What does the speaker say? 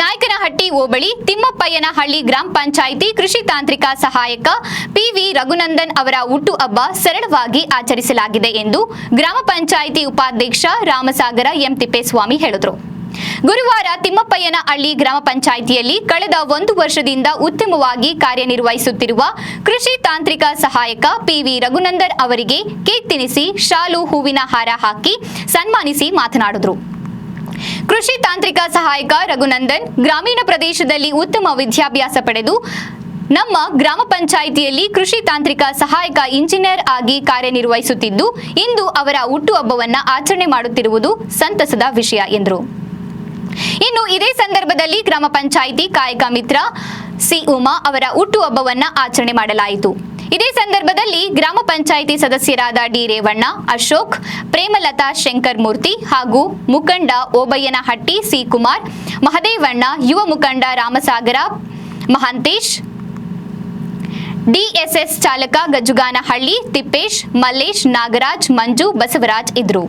ನಾಗನಹಟ್ಟಿ ಹೋಬಳಿ ತಿಮ್ಮಪ್ಪಯ್ಯನಹಳ್ಳಿ ಗ್ರಾಮ ಪಂಚಾಯಿತಿ ಕೃಷಿ ತಾಂತ್ರಿಕ ಸಹಾಯಕ ಪಿವಿ ರಘುನಂದನ್ ಅವರ ಹುಟ್ಟುಹಬ್ಬ ಸರಳವಾಗಿ ಆಚರಿಸಲಾಗಿದೆ ಎಂದು ಗ್ರಾಮ ಪಂಚಾಯಿತಿ ಉಪಾಧ್ಯಕ್ಷ ರಾಮಸಾಗರ ಎಂ ತಿಪ್ಪೇಸ್ವಾಮಿ ಹೇಳಿದರು. ಗುರುವಾರ ತಿಮ್ಮಪ್ಪಯ್ಯನಹಳ್ಳಿ ಗ್ರಾಮ ಪಂಚಾಯಿತಿಯಲ್ಲಿ ಕಳೆದ ಒಂದು ವರ್ಷದಿಂದ ಉತ್ತಮವಾಗಿ ಕಾರ್ಯನಿರ್ವಹಿಸುತ್ತಿರುವ ಕೃಷಿ ತಾಂತ್ರಿಕ ಸಹಾಯಕ ಪಿವಿ ರಘುನಂದನ್ ಅವರಿಗೆ ಕೇಕ್ ತಿನಿಸಿ, ಶಾಲು, ಹೂವಿನ ಹಾರ ಹಾಕಿ ಸನ್ಮಾನಿಸಿ ಮಾತನಾಡಿದರು. ಕೃಷಿ ತಾಂತ್ರಿಕ ಸಹಾಯಕ ರಘುನಂದನ್ ಗ್ರಾಮೀಣ ಪ್ರದೇಶದಲ್ಲಿ ಉತ್ತಮ ವಿದ್ಯಾಭ್ಯಾಸ ಪಡೆದು ನಮ್ಮ ಗ್ರಾಮ ಪಂಚಾಯಿತಿಯಲ್ಲಿ ಕೃಷಿ ತಾಂತ್ರಿಕ ಸಹಾಯಕ ಇಂಜಿನಿಯರ್ ಆಗಿ ಕಾರ್ಯನಿರ್ವಹಿಸುತ್ತಿದ್ದು, ಇಂದು ಅವರ ಹುಟ್ಟುಹಬ್ಬವನ್ನು ಆಚರಣೆ ಮಾಡುತ್ತಿರುವುದು ಸಂತಸದ ವಿಷಯ ಎಂದರು. ಇನ್ನು ಇದೇ ಸಂದರ್ಭದಲ್ಲಿ ಗ್ರಾಮ ಪಂಚಾಯಿತಿ ಕಾಯಕ ಮಿತ್ರ ಸಿ ಉಮಾ ಅವರ ಹುಟ್ಟುಹಬ್ಬವನ್ನು ಆಚರಣೆ ಮಾಡಲಾಯಿತು. ಇದೇ ಸಂದರ್ಭದಲ್ಲಿ ಗ್ರಾಮ ಪಂಚಾಯಿತಿ ಸದಸ್ಯರಾದ ಡಿ ರೇವಣ್ಣ, ಅಶೋಕ್, ಪ್ರೇಮಲತಾ ಶಂಕರ್ ಮೂರ್ತಿ ಹಾಗೂ ಮುಖಂಡ ಓಬಯ್ಯನಹಟ್ಟಿ, ಸಿ ಕುಮಾರ್, ಮಹದೇವಣ್ಣ, ಯುವ ಮುಖಂಡ ರಾಮಸಾಗರ, ಮಹಾಂತೇಶ್, ಡಿಎಸ್ಎಸ್ ಚಾಲಕ ಗಜುಗಾನಹಳ್ಳಿ, ತಿಪ್ಪೇಶ್, ಮಲ್ಲೇಶ್, ನಾಗರಾಜ್, ಮಂಜು, ಬಸವರಾಜ್ ಇದ್ರು